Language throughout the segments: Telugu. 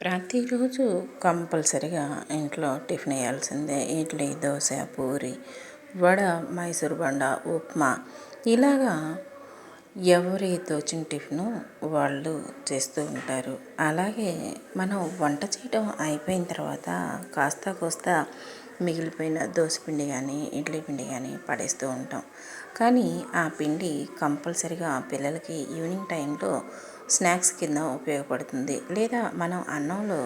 ప్రతిరోజు కంపల్సరిగా ఇంట్లో టిఫిన్ వేయాల్సిందే ఇడ్లీ దోశ పూరి వడ మైసూర్ బండ ఉప్మా. ఇలాగా ఎవరి తోచిన టిఫిను వాళ్ళు చేస్తూ ఉంటారు. అలాగే మనం వంట చేయడం అయిపోయిన తర్వాత కాస్త కోస్త మిగిలిపోయిన దోశ పిండి కానీ ఇడ్లీ పిండి కానీ పడేస్తూ ఉంటాం. కానీ ఆ పిండి కంపల్సరిగా పిల్లలకి ఈవినింగ్ టైంలో స్నాక్స్ కింద ఉపయోగపడుతుంది. లేదా మనం అన్నంలో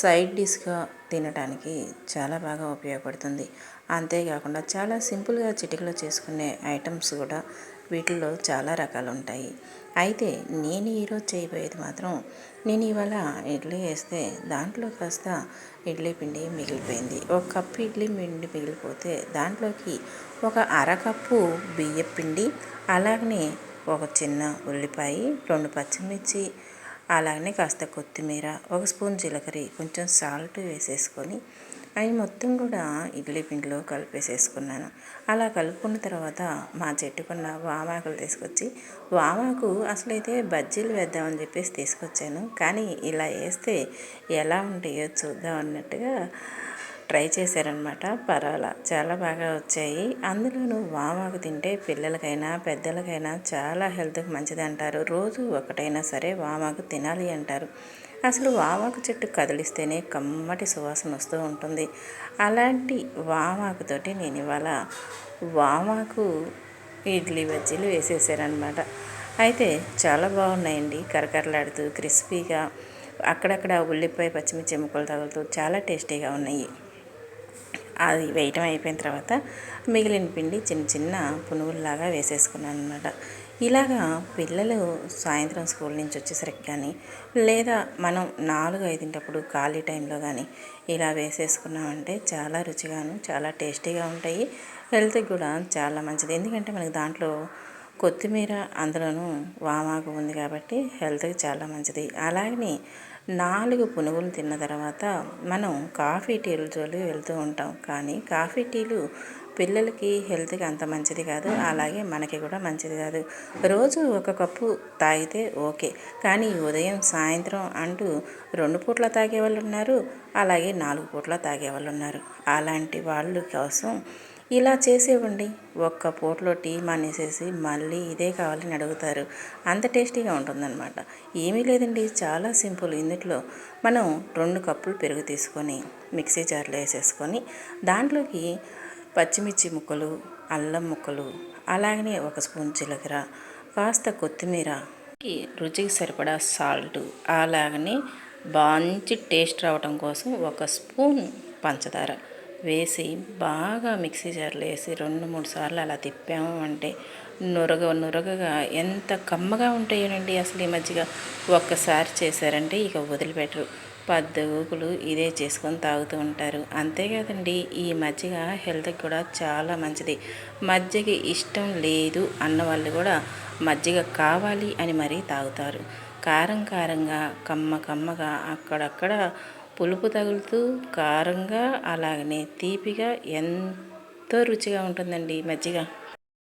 సైడ్ డిష్గా తినడానికి చాలా బాగా ఉపయోగపడుతుంది. అంతేకాకుండా చాలా సింపుల్గా చిటికలో చేసుకునే ఐటమ్స్ కూడా వీటిల్లో చాలా రకాలు ఉంటాయి అయితే నేను ఈరోజు చేయబోయేది మాత్రం నేను ఇవాళ ఇడ్లీ వేస్తే దాంట్లో కాస్త ఇడ్లీ పిండి మిగిలిపోయింది. ఒక కప్పు ఇడ్లీ పిండి మిగిలిపోతే దాంట్లోకి ఒక అరకప్పు బియ్య పిండి అలాగనే ఒక చిన్న ఉల్లిపాయ రెండు పచ్చిమిర్చి అలాగనే కాస్త కొత్తిమీర ఒక స్పూన్ జీలకర్ర కొంచెం సాల్ట్ వేసేసుకొని అవి మొత్తం కూడా ఇడ్లీ పిండిలో కలిపేసేసుకున్నాను. అలా కలుపుకున్న తర్వాత మా చెట్టుకున్న వామాకులు తీసుకొచ్చి వామాకు అసలైతే బజ్జీలు వేద్దామని చెప్పేసి తీసుకొచ్చాను కానీ ఇలా వేస్తే ఎలా ఉంటాయో చూద్దాం అన్నట్టుగా ట్రై చేశారనమాట. పరాల చాలా బాగా వచ్చాయి. అందులోనూ వామాకు తింటే పిల్లలకైనా పెద్దలకైనా చాలా హెల్త్కి మంచిది అంటారు రోజు ఒకటైనా సరే వామాకు తినాలి అంటారు. అసలు వామాకు చెట్టు కదిలిస్తేనే కమ్మటి సువాసన వస్తూ ఉంటుంది. అలాంటి వామాకుతోటి నేను ఇవాళ వామాకు ఇడ్లీ బజ్జీలు వేసేసారనమాట. అయితే చాలా బాగున్నాయండి. కరకరలాడుతూ క్రిస్పీగా అక్కడక్కడ ఉల్లిపాయ పచ్చిమిర్చి ముక్కలు తగులుతూ చాలా టేస్టీగా ఉన్నాయి. అది వేయటం అయిపోయిన తర్వాత మిగిలిన పిండి చిన్న చిన్న పునుగుల్లాగా వేసేసుకున్నాను అనమాట ఇలాగా పిల్లలు సాయంత్రం స్కూల్ నుంచి వచ్చేసరికి కానీ లేదా మనం నాలుగు ఐదింటప్పుడు ఖాళీ టైంలో కానీ ఇలా వేసేసుకున్నామంటే చాలా రుచిగాను చాలా టేస్టీగా ఉంటాయి. హెల్త్కి కూడా చాలా మంచిది. ఎందుకంటే మనకి దాంట్లో కొత్తిమీర అందులోనూ వామాకు ఉంది కాబట్టి హెల్త్కి చాలా మంచిది. అలాగని నాలుగు పునుగులు తిన్న తర్వాత మనం కాఫీ టీలు జోలి వెళ్తూ ఉంటాం. కానీ కాఫీ టీలు పిల్లలకి హెల్త్కి అంత మంచిది కాదు. అలాగే మనకి కూడా మంచిది కాదు. రోజు ఒక కప్పు తాగితే ఓకే. కానీ ఉదయం సాయంత్రం అంటూ రెండు పూట్ల తాగే వాళ్ళు ఉన్నారు. అలాగే నాలుగు పూట్ల తాగే వాళ్ళు ఉన్నారు. అలాంటి వాళ్ళ కోసం ఇలా చేసేవ్వండి. ఒక్క పూటలో టీ మానేసేసి మళ్ళీ ఇదే కావాలని అడుగుతారు. అంత టేస్టీగా ఉంటుందన్నమాట. ఏమీ లేదండి. చాలా సింపుల్. ఇందులో మనం రెండు కప్పులు పెరుగు తీసుకొని మిక్సీ జార్లో వేసేసుకొని దాంట్లోకి పచ్చిమిర్చి ముక్కలు అల్లం ముక్కలు అలాగనే ఒక స్పూన్ జీలకర్ర కాస్త కొత్తిమీర రుచికి సరిపడా సాల్ట్ అలాగనే మంచి టేస్ట్ రావడం కోసం ఒక స్పూన్ పంచదార. వేసి బాగా మిక్సీ జార్లో వేసి రెండు మూడు సార్లు అలా తిప్పాము అంటే నురగ నురగగా ఎంత కమ్మగా ఉంటాయోనండి అసలు ఈ మధ్యగా ఒక్కసారి చేశారంటే ఇక వదిలిపెట్టరు. పద్దూకులు ఇదే చేసుకొని తాగుతూ ఉంటారు. అంతేకాదండి ఈ మజ్జిగ హెల్త్కి కూడా చాలా మంచిది. మజ్జిగ ఇష్టం లేదు అన్న వాళ్ళు కూడా మజ్జిగ కావాలి అని మరీ తాగుతారు. కారం కారంగా కమ్మ కమ్మగా అక్కడక్కడ పులుపు తగులుతూ కారంగా అలాగనే తీపిగా ఎంతో రుచిగా ఉంటుందండి మజ్జిగ.